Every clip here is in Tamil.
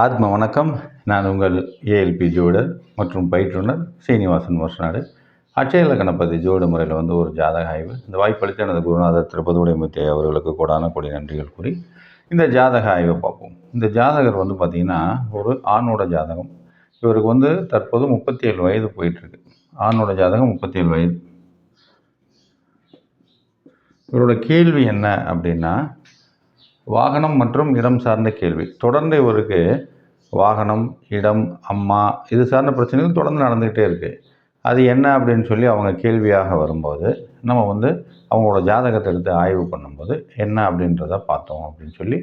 ஆத்ம வணக்கம். நான் உங்கள் ஏஎல்பி ஜோடர் மற்றும் பயிற்றுனர் சீனிவாசன் வருஷநாடு அட்சய கணபதி ஜோடு முறையில் வந்து ஒரு ஜாதக ஆய்வு. இந்த வாய்ப்பளித்த எனது குருநாதர் திருப்பதியுடைமுத்தி அவர்களுக்கு கூடான கொடி நன்றிகள் கூறி இந்த ஜாதக ஆய்வை பார்ப்போம். இந்த ஜாதகர் வந்து பார்த்திங்கன்னா ஒரு ஆணோட ஜாதகம். இவருக்கு வந்து தற்போது முப்பத்தி ஏழு வயது போயிட்டுருக்கு. ஆணோட ஜாதகம் முப்பத்தி ஏழு வயது. இவரோட கேள்வி என்ன அப்படின்னா வாகனம் மற்றும் இடம் சார்ந்த கேள்வி. தொடர்ந்து இவருக்கு வாகனம் இடம் அம்மா இது சார்ந்த பிரச்சனைகள் தொடர்ந்து நடந்துக்கிட்டே இருக்குது அது என்ன அப்படின்னு சொல்லி அவங்க கேள்வியாக வரும்போது நம்ம வந்து அவங்களோட ஜாதகத்தை எடுத்து ஆய்வு பண்ணும்போது என்ன அப்படின்றத பார்த்தோம் அப்படின்னு சொல்லி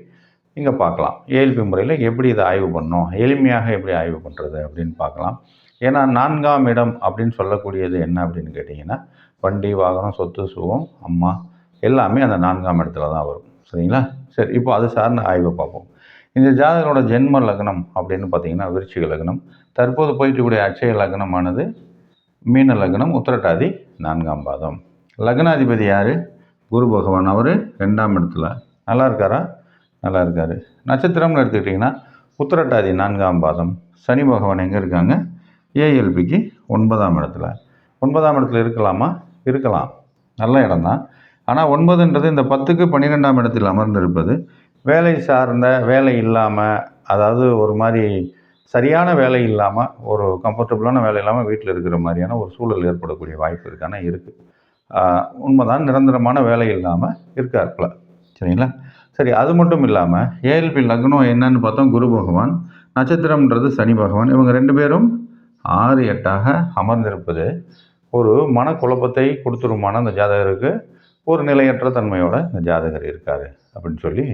இங்கே பார்க்கலாம். ஏஎல்பி முறையில் எப்படி இதை ஆய்வு பண்ணோம்? எளிமையாக எப்படி ஆய்வு பண்ணுறது அப்படின்னு பார்க்கலாம். ஏன்னா நான்காம் இடம் அப்படின்னு சொல்லக்கூடியது என்ன அப்படின்னு கேட்டிங்கன்னா வண்டி வாகனம் சொத்து சுகம் அம்மா எல்லாமே அந்த நான்காம் இடத்துல தான் வரும். சரிங்களா? சரி இப்போ அது சார்ந்த ஆய்வை பார்ப்போம். இந்த ஜாதகரோட ஜென்ம லக்னம் அப்படின்னு பார்த்தீங்கன்னா விருச்சிக லக்னம். தற்போது போயிட்டுக்கூடிய அச்சய லக்னமானது மீன லக்னம் உத்திரட்டாதி நான்காம் பாதம். லக்னாதிபதி யார்? குரு பகவான். அவர் ரெண்டாம் இடத்துல. நல்லா இருக்காரா? நல்லா இருக்கார். நட்சத்திரம்னு எடுத்துக்கிட்டிங்கன்னா உத்திரட்டாதி நான்காம் பாதம். சனி பகவான் எங்கே இருக்காங்க? ஏஎல்பிக்கு ஒன்பதாம் இடத்துல. ஒன்பதாம் இடத்துல இருக்கலாமா? இருக்கலாம். நல்ல இடம்தான். ஆனால் ஒன்பதுன்றது இந்த பத்துக்கு பன்னிரெண்டாம் இடத்தில் அமர்ந்திருப்பது. வேலை சார்ந்த வேலை இல்லாமல் அதாவது ஒரு மாதிரி சரியான வேலை இல்லாமல் ஒரு கம்ஃபர்டபுளான வேலை இல்லாமல் வீட்டில் இருக்கிற மாதிரியான ஒரு சூழல் ஏற்படக்கூடிய வாய்ப்பு இருக்கான இருக்குது உண்மைதான் நிரந்தரமான வேலை இல்லாமல் இருக்காருக்குல சரிங்களா? சரி அது மட்டும் இல்லாமல் ஏஎல்பி லக்னம் என்னன்னு பார்த்தோம் குரு பகவான் நட்சத்திரம்ன்றது சனி பகவான். இவங்க ரெண்டு பேரும் ஆறு எட்டாக அமர்ந்திருப்பது ஒரு மனக்குழப்பத்தை கொடுத்துருமான அந்த ஜாதகருக்கு. ஒரு நிலையற்ற தன்மையோட இந்த ஜாதகர் இருக்கார் அப்படின்னு சொல்லி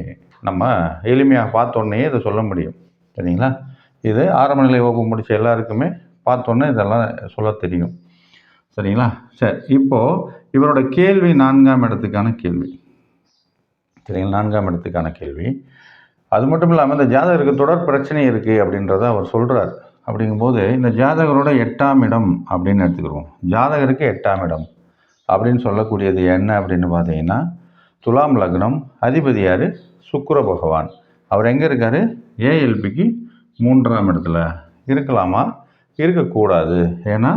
நம்ம எளிமையாக பார்த்தோன்னே இதை சொல்ல முடியும். சரிங்களா? இது ஆரம்ப நிலை வகுப்பு முடித்த எல்லாருக்குமே பார்த்தோன்னே இதெல்லாம் சொல்ல தெரியும். சரிங்களா? சரி இப்போது இவரோட கேள்வி நான்காம் இடத்துக்கான கேள்வி. சரிங்களா? நான்காம் இடத்துக்கான கேள்வி. அது மட்டும் இல்லாமல் இந்த ஜாதகருக்கு தொடர் பிரச்சனை இருக்குது அப்படின்றத அவர் சொல்கிறார் அப்படிங்கும்போது இந்த ஜாதகரோட எட்டாம் இடம் அப்படின்னு எடுத்துக்கிறோம் ஜாதகருக்கு எட்டாம் இடம். அப்படின்னு சொல்லக்கூடியது என்ன அப்படின்னு பார்த்தீங்கன்னா துலாம் லக்னம் அதிபதி யார்? சுக்கர பகவான். அவர் எங்கே இருக்கார்? ஏஎல்பிக்கு மூன்றாம் இடத்துல இருக்கலாமா? இருக்கக்கூடாது. ஏன்னா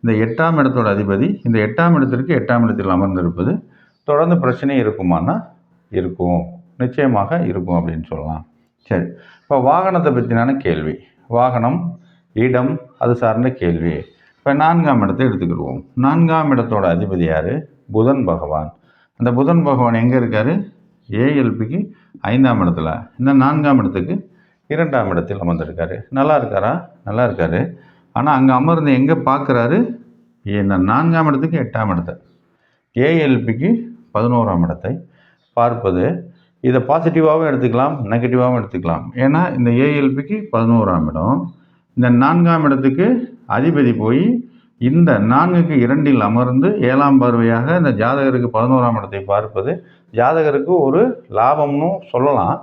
இந்த எட்டாம் இடத்தோட அதிபதி இந்த எட்டாம் இடத்திற்கு எட்டாம் இடத்தில் அமர்ந்திருப்பது தொடர்ந்து பிரச்சனை இருக்குமானா? இருக்கும். நிச்சயமாக இருக்கும் அப்படின்னு சொல்லலாம். சரி. இப்போ வாகனத்தை பற்றினான கேள்வி. வாகனம் இடம் அது சார்ந்த கேள்வி. இப்போ நான்காம் இடத்தை எடுத்துக்கிடுவோம் நான்காம் இடத்தோட அதிபதி யார்? புதன் பகவான். அந்த புதன் பகவான் எங்கே இருக்கார்? ஏஎல்பிக்கு ஐந்தாம் இடத்துல. இந்த நான்காம் இடத்துக்கு இரண்டாம் இடத்தில் அமர்ந்திருக்காரு. நல்லா இருக்காரா? நல்லா இருக்காரு. ஆனால் அங்கே அமர்ந்து எங்கே பார்க்குறாரு இந்த நான்காம் இடத்துக்கு எட்டாம் இடத்தை. ஏஎல்பிக்கு பதினோராம் இடத்தை பார்ப்பது. இதை பாசிட்டிவாகவும் எடுத்துக்கலாம் நெகட்டிவாகவும் எடுத்துக்கலாம். ஏன்னா இந்த ஏஎல்பிக்கு பதினோராம் இடம். இந்த நான்காம் இடத்துக்கு அதிபதி போய் இந்த நான்குக்கு இரண்டில் அமர்ந்து ஏழாம் பார்வையாக இந்த ஜாதகருக்கு பதினோராம் இடத்தை பார்ப்பது ஜாதகருக்கு ஒரு லாபம்னு சொல்லலாம்.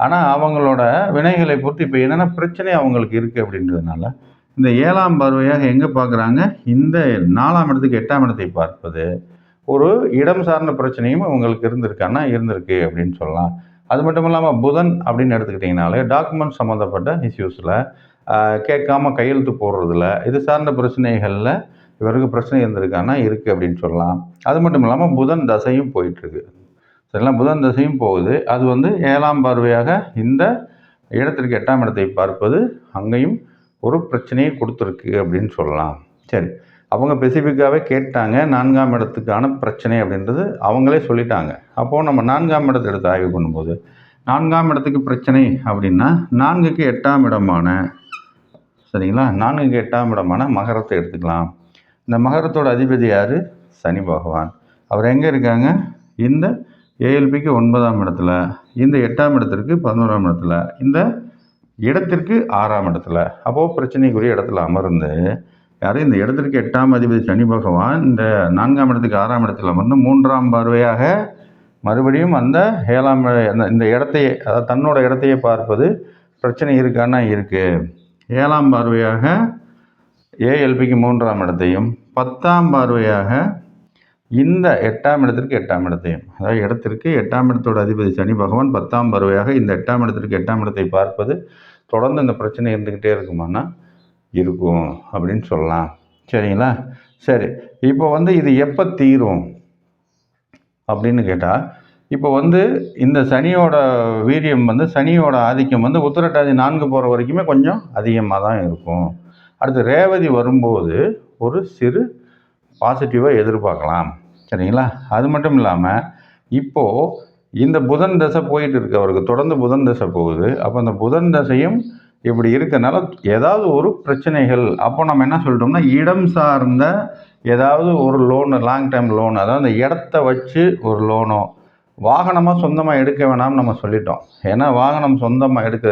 ஆனால் அவங்களோட வினைகளை பொறுத்து இப்போ என்னென்ன பிரச்சனை அவங்களுக்கு இருக்குது அப்படின்றதுனால இந்த ஏழாம் பார்வையாக எங்கே பார்க்குறாங்க? இந்த நாலாம் இடத்துக்கு எட்டாம் இடத்தை பார்ப்பது. ஒரு இடம் சார்ந்த பிரச்சனையும் அவங்களுக்கு இருந்திருக்கான்னா இருந்திருக்கு அப்படின்னு சொல்லலாம். அது மட்டும் இல்லாமல் புதன் அப்படின்னு எடுத்துக்கிட்டிங்கனாலே டாக்குமெண்ட் சம்மந்தப்பட்ட இஷ்யூஸில் கேட்காம கையெழுத்து போடுறதில்ல இது சார்ந்த பிரச்சனைகளில் இவருக்கு பிரச்சனை இருந்திருக்கான்னா இருக்குது அப்படின்னு சொல்லலாம். அது மட்டும் இல்லாமல் புதன் தசையும் போயிட்டுருக்கு. சரிங்களா? புதன் தசையும் போகுது. அது வந்து ஏழாம் பார்வையாக இந்த இடத்திற்கு எட்டாம் இடத்தை பார்ப்பது அங்கேயும் ஒரு பிரச்சனையை கொடுத்துருக்கு அப்படின்னு சொல்லலாம். சரி. அவங்க ஸ்பெசிஃபிக்காகவே கேட்டாங்க நான்காம் இடத்துக்கான பிரச்சனை அப்படின்றது அவங்களே சொல்லிட்டாங்க. அப்போது நம்ம நான்காம் இடத்தை எடுத்து ஆய்வு பண்ணும்போது நான்காம் இடத்துக்கு பிரச்சனை அப்படின்னா நான்குக்கு எட்டாம் இடமான சரிங்களா? நான்குக்கு எட்டாம் இடமான மகரத்தை எடுத்துக்கலாம். இந்த மகரத்தோட அதிபதி யார்? சனி பகவான். அவர் எங்கே இருக்காங்க? இந்த ஏஎல்பிக்கு ஒன்பதாம் இடத்துல இந்த எட்டாம் இடத்திற்கு பதினோராம் இடத்துல இந்த இடத்திற்கு ஆறாம் இடத்துல. அப்போது பிரச்சனைக்குரிய இடத்துல அமர்ந்து யாரும் இந்த இடத்திற்கு எட்டாம் அதிபதி சனி பகவான் இந்த நான்காம் இடத்துக்கு ஆறாம் இடத்துல அமர்ந்து மூன்றாம் பார்வையாக மறுபடியும் அந்த ஏழாம் இந்த இடத்தையே அதாவது தன்னோட இடத்தையே பார்ப்பது பிரச்சனை இருக்கான்னா இருக்குது ஏழாம் பார்வையாக ஏஎல்பிக்கு மூன்றாம் இடத்தையும் பத்தாம் பார்வையாக இந்த எட்டாம் இடத்திற்கு எட்டாம் இடத்தையும். அதாவது இடத்திற்கு எட்டாம் இடத்தோட அதிபதி சனி பகவான் பத்தாம் பருவையாக இந்த எட்டாம் இடத்திற்கு எட்டாம் இடத்தை பார்ப்பது தொடர்ந்து இந்த பிரச்சனை இருந்துக்கிட்டே இருக்குமானா? இருக்கும் அப்படின்னு சொல்லலாம். சரிங்களா? சரி. இப்போ வந்து இது எப்போ தீரும்? அப்படின்னு கேட்டால் இப்போ வந்து இந்த சனியோட வீரியம் வந்து சனியோட ஆதிக்கம் வந்து உத்திரட்டாதி நான்கு போகிற வரைக்குமே கொஞ்சம் அதிகமாக தான் இருக்கும். அடுத்து ரேவதி வரும்போது ஒரு சிறு பாசிட்டிவாக எதிர்பார்க்கலாம். சரிங்களா? அது மட்டும் இல்லாமல் இப்போது இந்த புதன் தசை போயிட்டு இருக்கு அவருக்கு. தொடர்ந்து புதன் தசை போகுது. அப்போ அந்த புதன் தசையும் இப்படி இருக்கனால ஏதாவது ஒரு பிரச்சனைகள். அப்போ நம்ம என்ன சொல்லிட்டோம்னா இடம் சார்ந்த ஏதாவது ஒரு லோனு லாங் டைம் லோன் அதாவது அந்த இடத்த வச்சு ஒரு லோனோ வாகனமாக சொந்தமாக எடுக்க வேணாம்னு நம்ம சொல்லிட்டோம். ஏன்னா வாகனம் சொந்தமாக எடுக்க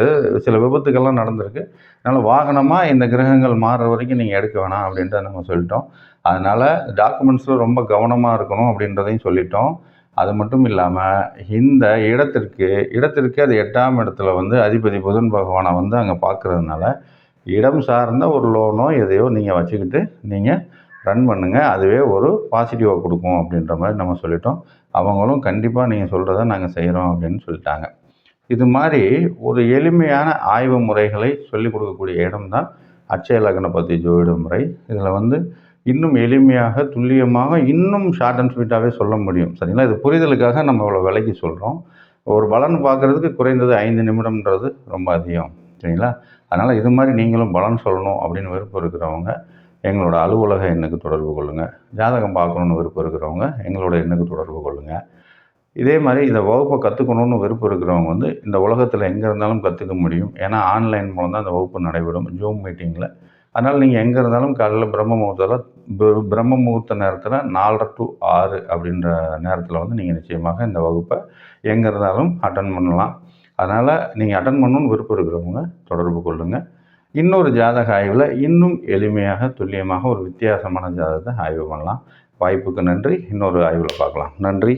சில விபத்துக்கள்லாம் நடந்திருக்கு. அதனால் வாகனமாக இந்த கிரகங்கள் மாறுற வரைக்கும் நீங்கள் எடுக்க வேணாம் அப்படின்றத நம்ம சொல்லிட்டோம். அதனால் டாக்குமெண்ட்ஸில் ரொம்ப கவனமாக இருக்கணும் அப்படின்றதையும் சொல்லிட்டோம். அது மட்டும் இல்லாமல் இந்த இடத்திற்கு இடத்திற்கு அது எட்டாம் இடத்துல வந்து அதிபதி புதன் பகவானை வந்து அங்கே பார்க்குறதுனால இடம் சார்ந்த ஒரு லோனோ எதையோ நீங்கள் வச்சுக்கிட்டு நீங்கள் ரன் பண்ணுங்கள் அதுவே ஒரு பாசிட்டிவாக கொடுக்கும் அப்படின்ற மாதிரி நம்ம சொல்லிட்டோம். அவங்களும் கண்டிப்பாக நீங்கள் சொல்கிறத நாங்கள் செய்கிறோம் அப்படின்னு சொல்லிட்டாங்க. இது மாதிரி ஒரு எளிமையான ஆய்வு முறைகளை சொல்லிக் கொடுக்கக்கூடிய இடம் தான் அச்சய லக்ன பற்றி ஜோதிட முறை. இதில் வந்து இன்னும் எளிமையாக துல்லியமாக இன்னும் ஷார்ட் அண்ட் ஸ்வீட்டாகவே சொல்ல முடியும். சரிங்களா? இது புரிதலுக்காக நம்ம இவ்வளோ விலைக்கு சொல்கிறோம் ஒரு பலன் பார்க்குறதுக்கு குறைந்தது ஐந்து நிமிடம்ன்றது ரொம்ப அதிகம். சரிங்களா? அதனால் இது மாதிரி நீங்களும் பலன் சொல்லணும் அப்படின்னு விருப்பம் இருக்கிறவங்க எங்களோட அலுவலக எண்ணுக்கு தொடர்பு கொள்ளுங்கள் ஜாதகம் பார்க்கணுன்னு விருப்பம் இருக்கிறவங்க எங்களோட எண்ணுக்கு தொடர்பு கொள்ளுங்கள் இதே மாதிரி இந்த வகுப்பை கற்றுக்கணுன்னு விருப்பம் இருக்கிறவங்க வந்து இந்த உலகத்தில் எங்கே இருந்தாலும் கற்றுக்க முடியும். ஏன்னா ஆன்லைன் மூலம் தான் இந்த வகுப்பு நடைபெறும். ஜூம் மீட்டிங்கில் அதனால் நீங்கள் எங்கே இருந்தாலும் காலையில் பிரம்ம முகூர்த்தத்தில் பிரம்ம முகூர்த்த நேரத்தில் நாலரை டு ஆறு அப்படின்ற நேரத்தில் வந்து நீங்கள் நிச்சயமாக இந்த வகுப்பை எங்கே இருந்தாலும் அட்டன் பண்ணலாம். அதனால் நீங்கள் அட்டன் பண்ணணுன்னு விருப்பம் இருக்கிறவங்க தொடர்பு கொள்ளுங்கள் இன்னொரு ஜாதக ஆய்வில் இன்னும் எளிமையாக துல்லியமாக ஒரு வித்தியாசமான ஜாதகத்தை ஆய்வு பண்ணலாம். வாய்ப்புக்கு நன்றி. இன்னொரு ஆய்வில் பார்க்கலாம். நன்றி.